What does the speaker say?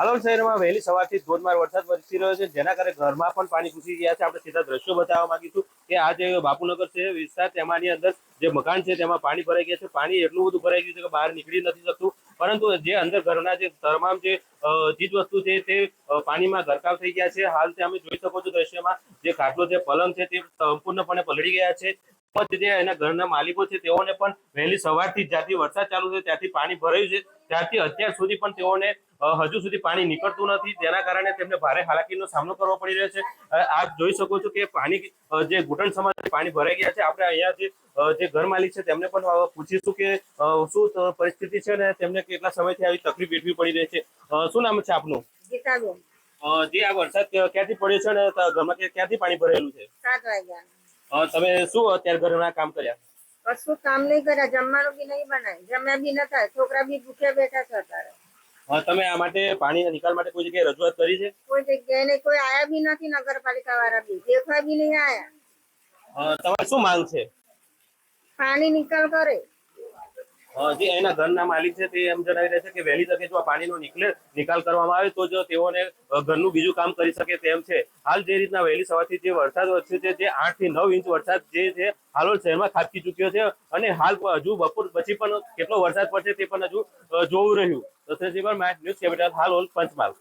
હાલોલ શહેરમાં વહેલી સવારથી ધોધમાર વરસાદ વરસી રહ્યો છે. જેના કારણે ઘરમાં પણ પાણી ઘૂસી ગયા છે. આપણે સીધા દ્રશ્યો બતાવવા માંગીશું કે આ જે બાપુનગર છે વિસ્તાર, તેમાંની અંદર જે મકાન છે, તેમાં પાણી ભરાઈ ગયા છે. પાણી એટલું બધું ભરાઈ ગયું છે કે બહાર નીકળી નથી શકતું. પરંતુ જે અંદર ઘરના જે તમામ જે ચીજ વસ્તુ છે તે પાણીમાં ગરકાવ થઈ ગયા છે. હાલ અમે જોઈ શકો છો દ્રશ્યમાં જે ખાટલો છે, પલંગ છે, તે સંપૂર્ણપણે પલળી ગયા છે. જે એના ઘરના માલિકો છે તેઓને પણ વહેલી સવારથી જ્યાંથી વરસાદ ચાલુ છે ત્યાંથી પાણી ભરાયું છે. ત્યારથી અત્યાર સુધી પણ તેઓને હજુ સુધી પાણી નીકળતું નથી. તેના કારણે તેમને ભારે હાલાકીનો સામનો કરવો પડી રહ્યો છે. આપ જોઈ શકો છો કે પાણી જે ઘૂંટણ સમાજ પાણી ભરાઈ ગયા છે. આપણે અહીંયા જે જે ઘર માલિક છે તેમને પણ પૂછીશું કે શું પરિસ્થિતિ છે ને તેમને કેટલા સમયથી આવી તકલીફ વેઠવી પડી રહી છે. શું નામ છે આપનું? જે આ વરસાદ ક્યાંથી પડ્યો છે ને ઘરમાં ક્યાંથી પાણી ભરેલું છે? સાત વાગ્યા. તમે શું અત્યારે ઘરના કામ કર્યા? કશું કામ નહીં કર્યા જમવાનું બી નહીં બનાય જમ્યા બી નતા છોકરા બી ભૂખ્યા બેઠા છે અત્યારે. તમે આ માટે પાણીના નિકાલ માટે કોઈ જગ્યાએ રજૂઆત કરી છે? કોઈ જગ્યાએ નહીં કોઈ આયા બી નથી નગરપાલિકા વાળા બી. દેખવા બી નહીં આયા. તમારે શું માંગ છે? પાણી નિકાલ કરે. જે એના ઘરના માલિક છે તે એમ જણાવી રહ્યા છે કે વહેલી તકે જો આ પાણીનો નિકલે નિકાલ કરવામાં આવે તો જો તેઓને ઘરનું બીજું કામ કરી શકે તેમ છે. હાલ જે રીતના વહેલી સવારથી જે વરસાદ વરસ્યો છે, જે આઠથી નવ ઇંચ વરસાદ જે છે, હાલોલ શહેરમાં ખાબકી ચૂક્યો છે અને હાલ હજુ બપોર પછી પણ કેટલો વરસાદ પડશે તે પણ હજુ જોવું રહ્યું. તો ન્યૂઝ કેપિટલ હાલોલ પંચમહાલ.